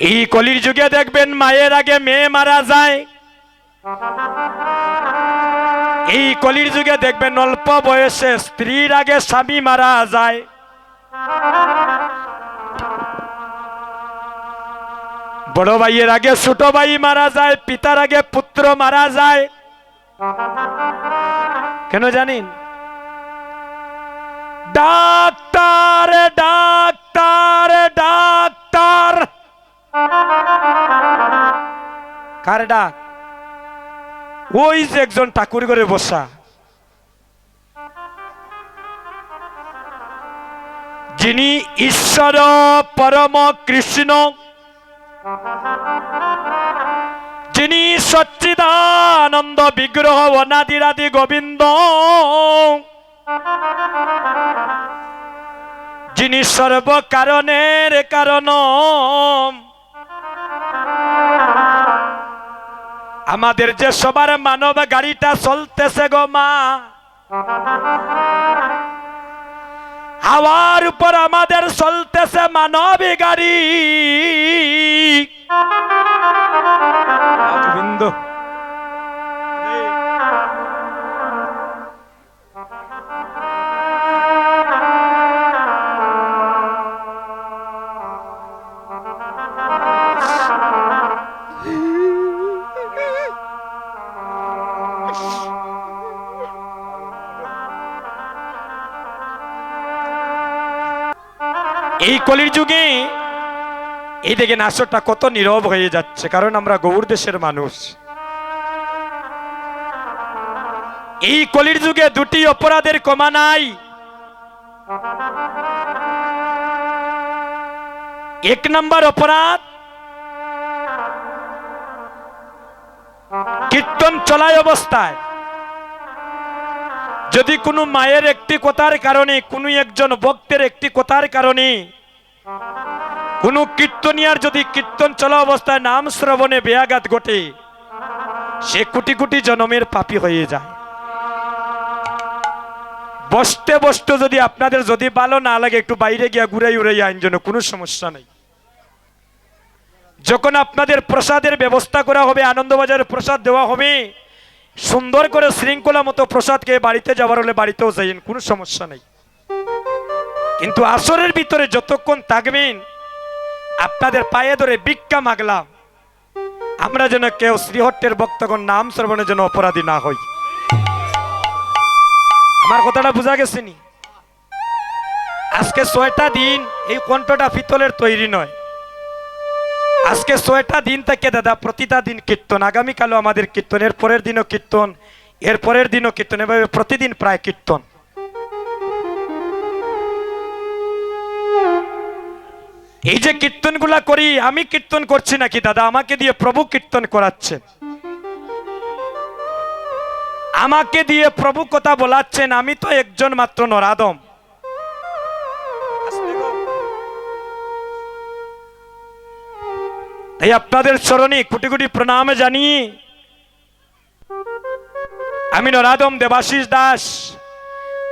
এই কলির যুগে দেখবেন মায়ের আগে মেয়ে মারা যায়। এই কলির যুগে দেখবেন অল্প বয়সে স্ত্রীর আগে স্বামী মারা যায়। বড় ভাইয়ের আগে ছোট ভাই মারা যায়, পিতার আগে পুত্র মারা যায়। কেন জানেন? ডাক্তার ডাক্তার কার ডাক? ওই যে একজন ঠাকুর করে বসা। যিনি ঈশ্বর পরম কৃষ্ণ। যিনি সচ্চিদানন্দ বিগ্রহ অনাদিরাদি গোবিন্দ। যিনি সর্ব কারণের কারণ। আমাদের যে সবার মানব গাড়িটা চলতেছে গো মা। হাওয়ার উপর আমাদের চলতেছে মানবী গাড়ি। এই কলির যুগে এই দেখেন আসরটা কত নীরব হয়ে যাচ্ছে, কারণ আমরা গৌর দেশের মানুষ। এই কলির যুগে দুটি অপরাধের কমা নাই। এক নম্বর অপরাধ, কীর্তন চলায় অবস্থায়। যদি কোনো মায়ের একটি কথার কারণে, কোনো একজন ভক্তের একটি কথার কারণে, কোনো কীর্তনিয়ার যদি কীর্তন চলা অবস্থায় নাম শ্রবণে বেয়াঘাত ঘটে, সে কোটি কোটি জনমের পাপী হয়ে যায়। বসতে বসতে যদি আপনাদের যদি ভালো না লাগে, একটু বাইরে গিয়া ঘুরাই উড়াই আইন জন্য কোনো সমস্যা নেই। যখন আপনাদের প্রসাদের ব্যবস্থা করা হবে, আনন্দবাজারের প্রসাদ দেওয়া হবে সুন্দর করে শৃঙ্খলা মতো প্রসাদকে বাড়িতে যাওয়ার হলে বাড়িতেও যাইন কোনো সমস্যা নেই। কিন্তু আসরের ভিতরে যতক্ষণ থাকবেন, আপনাদের পায়ে ধরে ভিক্ষা মাগলাম, আমরা যেন কেউ শ্রীহট্টের বক্তগণ নাম শ্রবণের জন্য অপরাধী না হই। আমার কথাটা বোঝা গেছে নি আজকে ছয়টা দিন এই কণ্ঠটা পিতলের তৈরি নয়। আজকে ছয়টা দিন থেকে দাদা, প্রতিটা দিন কীর্তন। আগামীকালও আমাদের কীর্তন, এর পরের দিনও কীর্তন, এর পরের দিনও কীর্তন, এভাবে প্রতিদিন প্রায় কীর্তন। এই যে কীর্তনগুলা করি, আমি কীর্তন করছি নাকি দাদা? আমাকে দিয়ে প্রভু কীর্তন করাচ্ছেন। আমাকে দিয়ে প্রভু কথা বলাচ্ছেন, আমি তো একজন মাত্র নরাদম তাই আপনাদের চরণে কোটি কোটি প্রণাম জানিয়ে আমি নরাদম দেবাশিস দাস।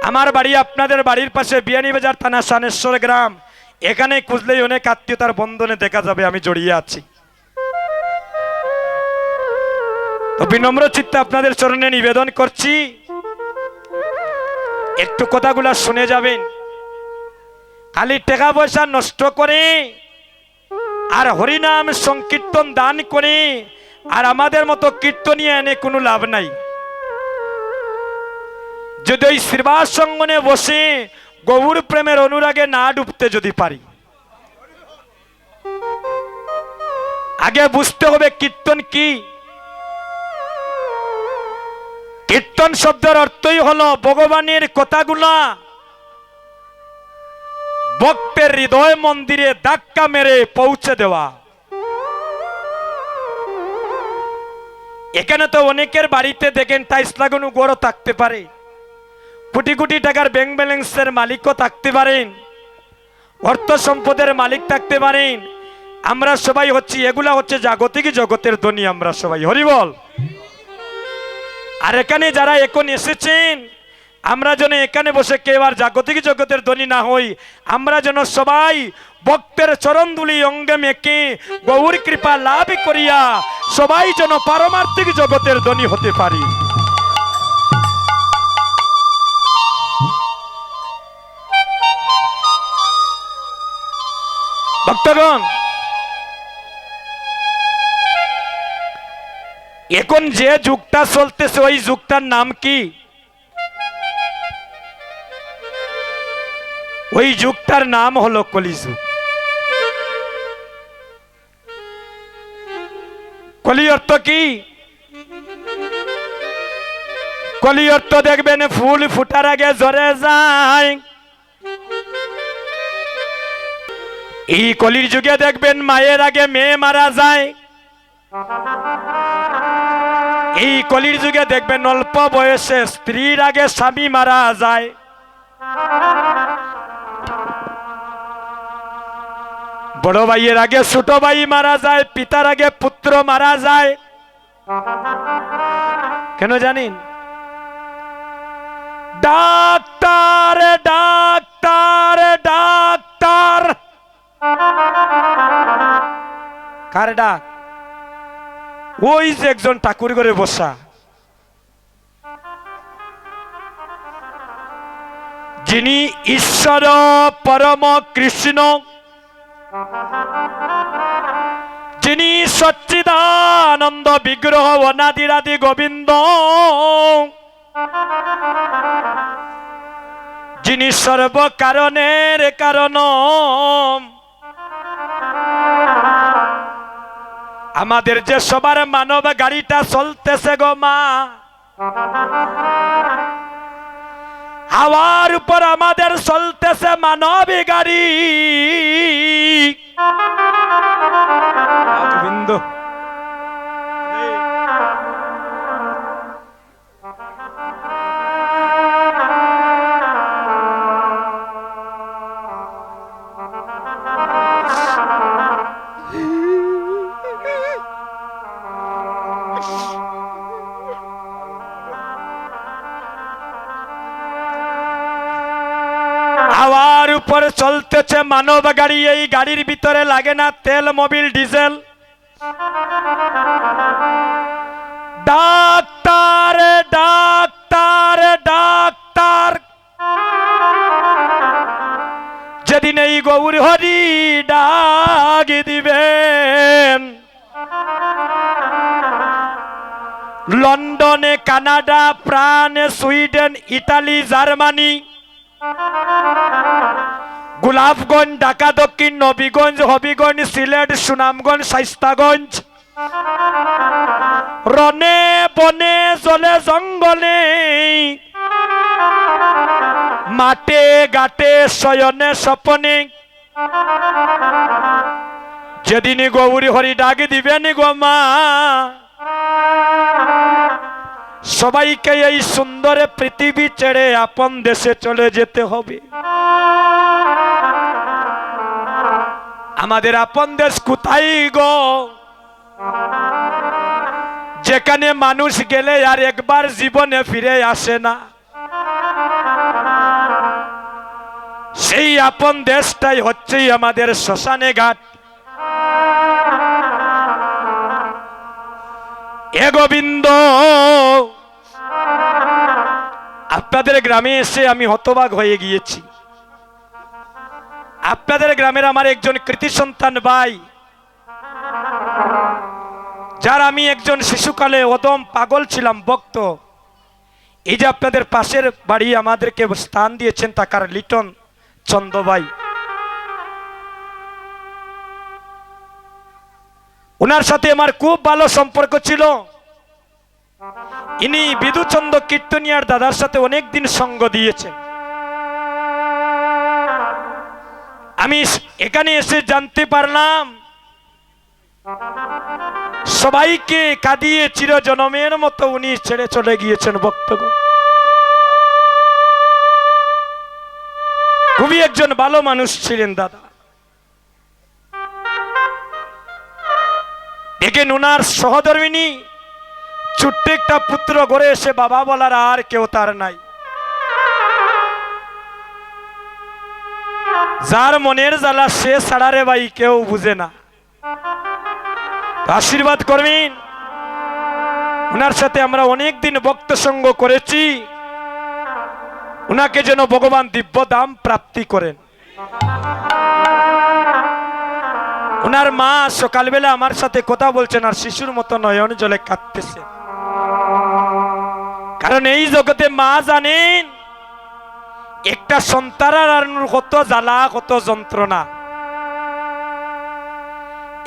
আমার বাড়ি আপনাদের বাড়ির পাশে বিয়ানীবাজার থানা সানেশ্বর গ্রাম। এখানে খুঁজলেই অনেক আত্মীয়তার বন্ধনে দেখা যাবে, আমি জড়িয়ে আছি। তো বিনম্র চিত্তে আপনাদের চরণে নিবেদন করছি, একটু কথাগুলা শুনে যাবেন। খালি টাকা পয়সা নষ্ট করে আর হরিনাম সংকীর্তন দান করে আর আমাদের মতো কীর্তনীয় এনে কোনো লাভ নাই। যদি ওই সঙ্গনে বসে গৌর প্রেমের অনুরাগে না ডুবতে যদি পারি। আগে বুঝতে হবে কীর্তন কি। কীর্তন শব্দের অর্থই হলো ভগবানের কথাগুলা ভক্তের হৃদয় মন্দিরে ধাক্কা মেরে পৌঁছে দেওয়া। এখানে তো অনেকের বাড়িতে দেখেন টাইস লাগানো গড়ও থাকতে পারে। কোটি কোটি টাকার ব্যাংক ব্যালেন্সের মালিকও থাকতে পারেন। অর্থ সম্পদের মালিক থাকতে পারেন। আমরা সবাই হচ্ছি, এগুলা হচ্ছে জাগতিক জগতের ধনী আমরা সবাই। হরিবল আর এখানে যারা এখন এসেছেন আমরা যেন এখানে বসে কেউ আর জাগতিক জগতের ধনী না হই, আমরা যেন সবাই ভক্তের চরণদুলি অঙ্গে মেকে গৌর কৃপা লাভ করিয়া সবাই যেন পারমার্থিক জগতের ধনী হতে পারি। ভক্তগণ, এখন যে যুগটা চলতেছে, ওই যুগটার নাম কি? ওই যুগটার নাম হলো কলিযুগ। কলি অর্থ কি? কলি অর্থ দেখবেন ফুল ফুটার আগে জ্বরে যায়। এই কলির যুগে দেখবেন মায়ের আগে মেয়ে মারা যায়। এই কলির যুগে দেখবেন অল্প বয়সে স্ত্রীর আগে স্বামী মারা যায়। বড় ভাইয়ের আগে ছোট ভাই মারা যায়, পিতার আগে পুত্র মারা যায়। কেন জানেন? Doctor doctor doctor. কার ডাক? ওই যে একজন ঠাকুর করে বসা। যিনি ঈশ্বর, পরম, কৃষ্ণ। যিনি সচ্চিদানন্দ বিগ্রহ অনাদিরাদি গোবিন্দ, যিনি সর্বকারণের কারণ, আমাদের যে সবার মানব গাড়িটা চলতেছে গো মা, হাওয়ার উপর আমাদের চলতেছে মানবী গাড়ি। গোবিন্দ হাওয়ার চলতেছে মানব গাড়ি এই গাড়ির ভিতরে লাগে না তেল, Mobil, diesel. Doctor doctor doctor. যেদিন এই গৌর হরি ডাক দিবেন, লন্ডনে, Canada, France, Sweden Italy Germany Golapganj Dhaka, দক্ষিণ, নবীগঞ্জ, হবিগঞ্জ, সিলেট, সুনামগঞ্জ, শাইস্তাগঞ্জ। রনে বনে, জলে জঙ্গলে, মাঠে ঘাটে, শয়নে স্বপনে। যেদিন গৌরী হরি ডাক দিবেন গো মা সবাইকে এই সুন্দর পৃথিবী ছেড়ে আপন দেশে চলে যেতে হবে। আমাদের আপন দেশ কোথায় গো? যেখানে মানুষ গেলে আর একবার জীবনে ফিরে আসে না। সেই আপন দেশটাই হচ্ছে আমাদের শ্মশানে ঘাট। এ গোবিন্দ আপনাদের গ্রামে এসে আমি হতবাক হয়ে গিয়েছি। আপনাদের গ্রামের আমার একজন কৃতি সন্তান ভাই, যার আমি একজন শিশুকালে অদম পাগল ছিলাম, ভক্ত। এই যে আপনাদের পাশের বাড়ি আমাদেরকে স্থান দিয়েছেন তাকার লিটন চন্দ ভাই। ওনার সাথে আমার খুব ভালো সম্পর্ক ছিল। ইনি বিদুচন্দ্র কীর্তনিয়ার দাদার সাথে অনেক দিন সঙ্গ দিয়েছেন আমি এখানে এসে জানতে পারলাম, সবাইকে কাঁদিয়ে চিরজনমের মতো উনি ছেড়ে চলে গিয়েছেন বক্তব্য। খুবই একজন ভালো মানুষ ছিলেন দাদা। দেখেন ওনার সহধর্মিনী ছোট্ট একটা পুত্র গড়ে এসে বাবা বলার আর কেউ তার নাই। যার মনের জ্বালা সে ছাড়ারে ভাই কেউ বুঝে না। আশীর্বাদ করবেন। ওনার সাথে আমরা অনেক দিন ভক্ত সঙ্গ করেছি। ওনাকে যেন ভগবান দিব্য দাম প্রাপ্তি করেন। ওনার মা সকালবেলা আমার সাথে কথা বলছেন আর শিশুর মতো নয়ন জলে কাঁদতেছে। কারণ এই জগতে মা জানেন, একটা সন্তানের কত জ্বালা, কত যন্ত্রণা।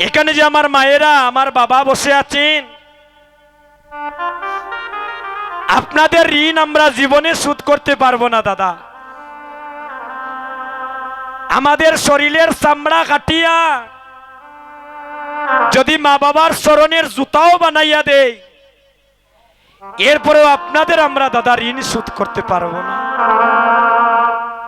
এখানে যে আমার মায়েরা, আমার বাবা বসে আছেন, আপনাদের ঋণ আমরা জীবনে শোধ করতে পারব না, দাদা। আমাদের শরীরের চামড়া কাটিয়া যদি মা বাবার স্মরণের জুতাও বানাইয়া দেয় এরপরেও আপনাদের আমরা দাদা ঋণ শোধ করতে পারব না।